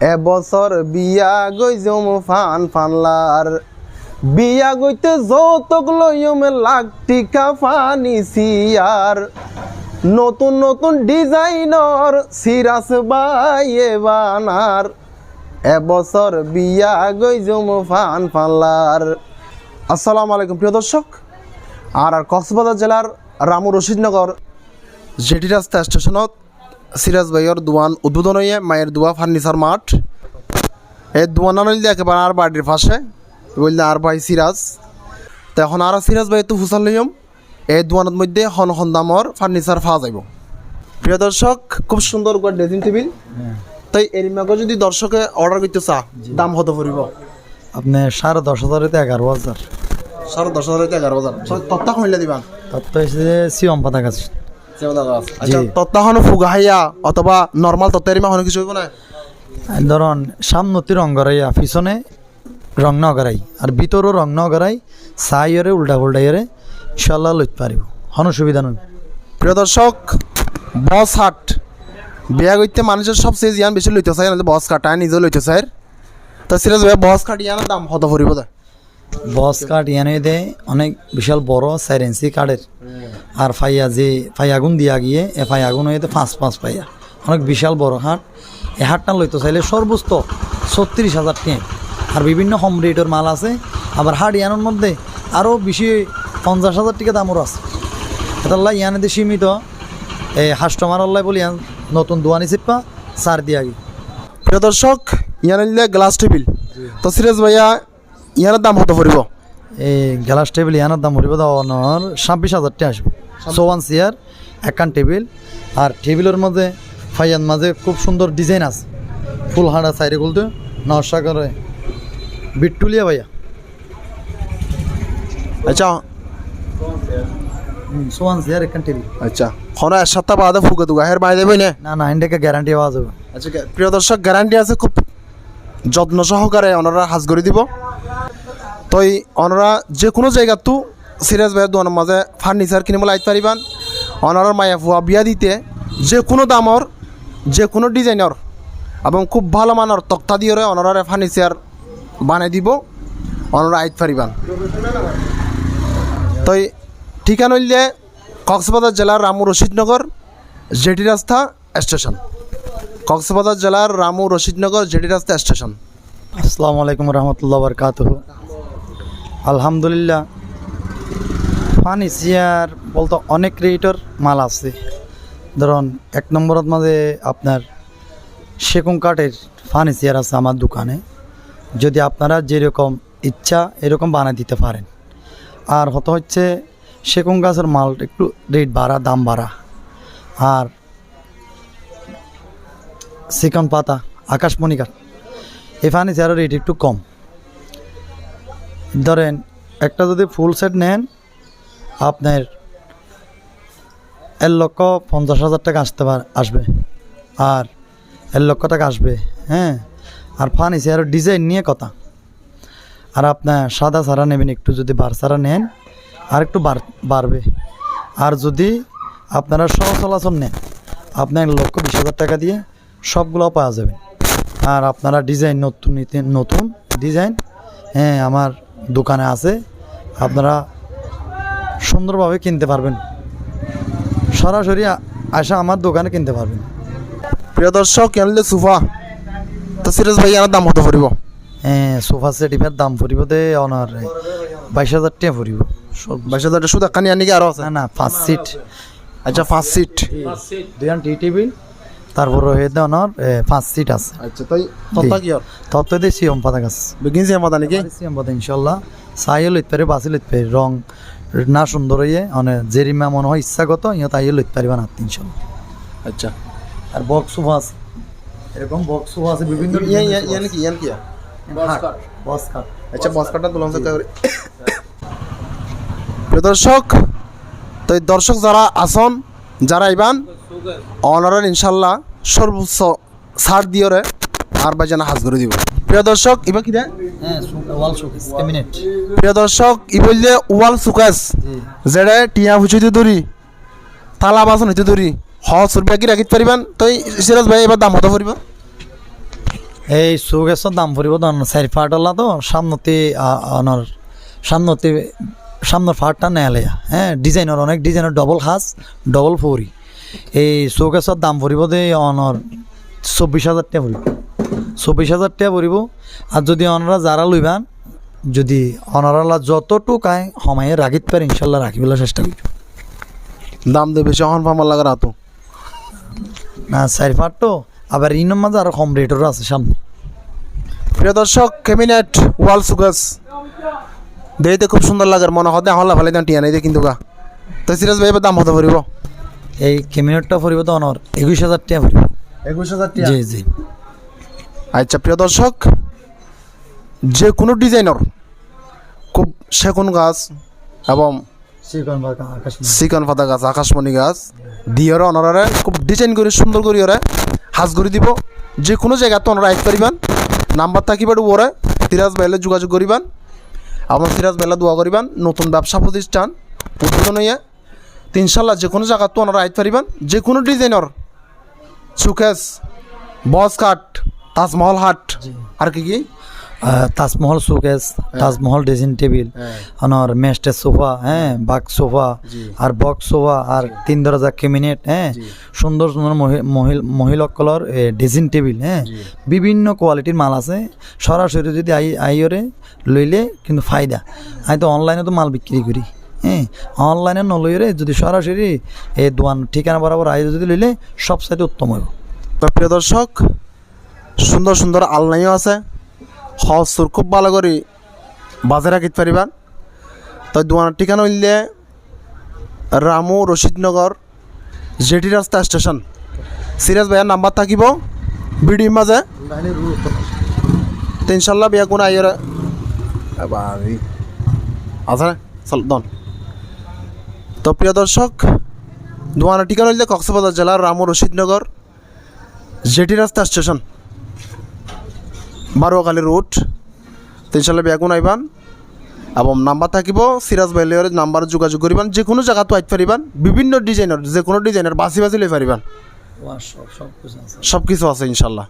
এবছর বিয়া গইজম ফান ফানলার। বিয়া গইতে যৌতুক লইম লাখ টিকা ফানিছি আর নতুন নতুন ডিজাইনর সিরাস বাইয়ে বানার। এবছর বিয়া গইজম ফান ফানলার। আসসালামু আলাইকুম প্রিয় দর্শক। আর আর কক্সবাজার জেলার রামু রশিদনগর জেটি রাস্তা স্টেশনত সিরাজ ভাইয়ের দোয়ান উদ্বোধন হয়ে মায়ের দোয়া ফার্নিচার মাঠ। এই দোয়ান আনলে একেবারে আর বাড়ির পাশে। বললে আর ভাই সিরাজ। তো এখন আর সিরাজ ভাই তো হুসাল নিয়ম এই দোয়ানের মধ্যে হন হন দামর ফার্নিচার পাওয়া যাইব। প্রিয় দর্শক খুব সুন্দর করে ড্রেসিং টেবিল। তাই এর মাগে যদি দর্শকে অর্ডার করতে চা দাম হতে পড়িব? আপনি সাড়ে দশ হাজারেতে এগারো হাজার। সাড়ে দশ হাজার হইতে এগারো হাজার। তত্তা কমিলে দিবান। তার তো এসে সিয়ম পাতা গাছ আচ্ছা তত্তা হনো ফুগাহাইয়া অথবা নর্মাল তত্তা এরিমা হনো কিছু হইব না ধরুন সামনতি রং করাইয়া পিছনে রং ন করাই আর ভিতরও রং ন করাই সাইয়রে উল্টা পুল্টাইরে ইনশাল্লাহ লইতে পারিব হন সুবিধা নয় প্রিয় দর্শক বস হাট। বিয়া করতে মানুষের সবচেয়ে জিয়ান বেশি লইতে চাই বস কাট আয় নিজেও লইতে চাই তো সিরিয়াস ভাই বস কাট ইয়ানোর দাম হত ফুরিব দে বস কাঠ ইয়ানে দে, অনেক বিশাল বড় ইঞ্চি কাঠের আর ফাইয়া যে ফাই আগুন দিয়া গিয়ে, এ ফাইয়াগুন হয়ে পাঁচ পাঁচ ফাইয়া। অনেক বিশাল বড় হাট। এ হাটটা লইতে চাইলে সর্বোচ্চ ছত্রিশ হাজার টেন। আর বিভিন্ন হোম রেটের মাল আছে। আবার হাট ইয়ানোর মধ্যে আরও বেশি পঞ্চাশ হাজার টাকা দামও আছে। এটাল্লা ইয়ানে সীমিত। এই হাস্টমার আল্লাহ বলি নতুন দোয়ানি চিপ্পা সার দিয়া গিয়ে। প্রিয় দর্শক, ইয়ান নিলে গ্লাস টেবিল তো সিরিয়াস ভাইয়া ইয়ানোর দাম কত ফুরিব এই গ্লাস টেবিল ইয়ানোর দাম হরিব দাওয়ানোর ছাব্বিশ হাজার টাকা আসবে। সোয়ান চেয়ার একান টেবিল আর টেবিলের মধ্যে ফাইয়ার মাঝে খুব সুন্দর ডিজাইন আছে। ফুল হাঁড়া সাইডে গুলতে নকশা করে বিট্টুলিয়া ভাইয়া। আচ্ছা। সোয়ান চেয়ার একান টেবিল। আচ্ছা। হনো এক সপ্তাহ বাদে ফুকে দুগা। হের বাইরে দেবই না না না ইন্ডিয়াকে গ্যারান্টি পাওয়া যাবে। আচ্ছা প্রিয় দর্শক গ্যারান্টি আছে খুব যত্ন সহকারে ওনারা হাজ করে দিব। তই ওনারা যে কোনো জায়গাতো সিরিয়াস ভাইয়ের দোকানের মাঝে ফার্নিচার কিনিব লাইতে পারিবান। ওনারা মায়া ফুয়া বিয়া দিতে যে কোনো দামর যে কোনো ডিজাইনের এবং খুব ভালো মানের তক্তা দিয়ে ওনারা ফার্নিচার বানাই দিব ওনারা আইতে পারিবান। তই ঠিকানা হইলে কক্সবাজার জেলার রামু রশিদনগর, জেটি রাস্তা স্টেশন। কক্সবাজার জেলার রামু রশিদনগর জেডি রাস্তা স্টেশন। আসসালামু আলাইকুম রহমতুল্লাহ বরকাত আলহামদুলিল্লাহ। ফার্নিচার বলতে অনেক রেটের মাল আছে। ধরুন, এক নম্বরত মাঝে আপনার সেগুন কাঠের ফার্নিচার আছে আমার দোকানে। যদি আপনারা যেরকম ইচ্ছা এরকম বানিয়ে দিতে পারেন। আর হতে হচ্ছে সেগুন গাছের মাল একটু রেট বাড়া, দাম বাড়া। আর সেকন পাতা, আকাশমণি কাঠ এই ফার্নিচারের রেট একটু কম। ধরেন, একটা যদি ফুল সেট নেন, আপনার এক লক্ষ পঞ্চাশ হাজার টাকা আসতে পার, আসবে। আর এক লক্ষ টাকা আসবে হ্যাঁ? আর ফার্নিচারের ডিজাইন নিয়ে কথা। আর আপনার সাদা সারা নেবেন একটু, যদি বার সারা নেন, আর একটু বাড়বে। আর যদি আপনারা সহ চলাচল নেন, আপনার এক লক্ষ বিশ হাজার টাকা দিয়ে সবগুলো পাওয়া যাবে। আর আপনারা ডিজাইন নতুন নিতে নতুন ডিজাইন হ্যাঁ আমার দোকানে আছে আপনারা সুন্দরভাবে কিনতে পারবেন। সরাসরি আসা আমার দোকানে কিনতে পারবেন। প্রিয় দর্শক আনলে সোফা। তো সিরিয়াস ভাই আমার দাম হতে ফুরিব হ্যাঁ সোফা সেট ইফের দাম পড়িব দে অনার বাইশ হাজার টাকা পড়িব। বাইশ হাজার টাকা শুধু এখানে আনি কি আরও আছে? না না পাঁচ সিট। আচ্ছা পাঁচ সিট। দুজন টি টেবিল। তারপর হয়ে অনার পাঁচ সিট আছে। আচ্ছা তাই? তত্তা কি আর তত্ত্ব দিয়ে সিয়ম পাতা গাছ। বেগিনছি আমার নাকি? সিয়ম পাতা ইনশাল্লাহ চাইও লইতে পারে বাসি লইতে পারে রং না সুন্দর হইয়ে মানে জেরিমা মনে হয় ইচ্ছাগত ইহঁত আইও লইতে পারিবা না ইনশাল্লাহ আচ্ছা। আর বক্স আছে। এরকম বক্স আছে বিভিন্ন ইয়ে ইয়ে ইয়ে নাকি ইয়ে কি বক্স কাট। আচ্ছা বস কাটা করে প্রিয় দর্শক তো দর্শক যারা আসন যারা ইবান অনারের ইনশাল্লাহ সর্বোচ্চ ছাড় দিয়ে আর বা যেন হাজ করে দিব। প্রিয় দর্শক ইবা কি হ্যাঁ প্রিয় দর্শক ই বললে ওয়াল সুকাস। যেটা টিয়া ফুচুতে দৌড়ি তালা বাসন হইতে দৌড়ি হ সুরবিয়া কি রাখিতে পারিবেন? তো এই সিরাজ ভাই এবার দাম হতে পারিব এই সুগেছর দাম পড়িব তো চারি ফাটলা তো সামনতে অনর সামনতে সামনের ফাটটা নেয়ালে হ্যাঁ ডিজাইনের অনেক ডিজাইনের ডবল হাস ডবল ফৌরি এই সুগেছর দাম পড়িব দে অনর। চব্বিশ হাজার টাকা পড়িব চব্বিশ হাজার টাকা পড়িব আর যদি অনরা যারা লইবান যদি অনরালা যতটুক আয় সময়ে রাখিত পারে ইনশাল্লাহ রাখিবেলা চেষ্টা করব দাম দিয়ে বেশি হন ফামার লাগে না তো না চারি তো আবার ইনের মাঝে আরও কম রেটেরও আছে সামনে। প্রিয় দর্শক কেমিনেট ওয়াল সুগাস দেখতে খুব সুন্দর লাগে মনে হতে হল্লা ভালো দাম টিয়া নাই কিন্তু গা। তো সিরিয়াস ভাই দাম হতে পারিব এই ক্যামিনেটটা পড়িব তো অনর। একুশ হাজার টাকা পড়িব একুশ হাজার জি জি। আচ্ছা প্রিয় দর্শক যে কোনো ডিজাইনার খুব সেগুন গাছ এবং চিকন পাতা গাছ আকাশমণি গাছ দিয়ে ওরা অনরারে খুব ডিজাইন করে সুন্দর করে ওরা হাজ করে দিব। যে কোনো জায়গাতে ওনারা আইতে পারিবেন। নাম্বার থাকিবে ওরে সিরাজ বাইলে যোগাযোগ করিবেন আমার সিরাজ বাইলে দোয়া করিবেন। নতুন ব্যবসা প্রতিষ্ঠান উদ্বোধন হইয়া তিনশাল্লাহ যে কোনো জায়গাতে ওনারা আইতে পারিবেন। যে কোনো ডিজাইনার সুকেস বস কাট তাজমহল হাট আর কি কি? Taj Mahal showcase Taj Mahal dressing table অনর মেস্টের সোফা হ্যাঁ বাক সোফা আর বক্স সোফা আর তিন দরজা ক্যাবিনেট হ্যাঁ সুন্দর সুন্দর মহিলকলর ড্রেসিং টেবিল হ্যাঁ বিভিন্ন কোয়ালিটির মাল আছে। সরাসরি যদি আই আইয়রে লইলে কিন্তু ফায়দা। আমি তো অনলাইনে তো মাল বিক্রি করি। হ্যাঁ অনলাইনে নলইরে যদি সরাসরি এই দোয়ান ঠিকানা বরাবর আই যদি লইলে সব সাইতে উত্তম হইব। তো প্রিয় দর্শক, সুন্দর সুন্দর আলনাইও আছে। হসুর খুব ভালো করে বাজারে রাখিতে পারিবান তো দোয়ানের ঠিকানা হইলে রামু রশিদনগর জেটি রাস্তা স্টেশন। সিরিয়াস ভাইয়ার নাম্বার থাকিব বিডির মাঝে। তো ইনশাল্লাহ বিয়া কোনো আইয়ার আছে না? চল দন তো প্রিয় দর্শক দোয়ানের ঠিকানা হইলে কক্সবাজার জেলার রামু রশিদনগর জেটি রাস্তা স্টেশন বারোয়াখালী রুট। তিনশালে বেগুন আইবান এবং নাম্বার থাকিব সিরাজ বাইলের নাম্বার যোগাযোগ করিবান। যে কোনো জায়গাতে আইতে পারিবান বিভিন্ন ডিজাইনের যে কোনো ডিজাইনের বাছি বাছি লই পারিবান। সব কিছু আছে ইনশাল্লাহ।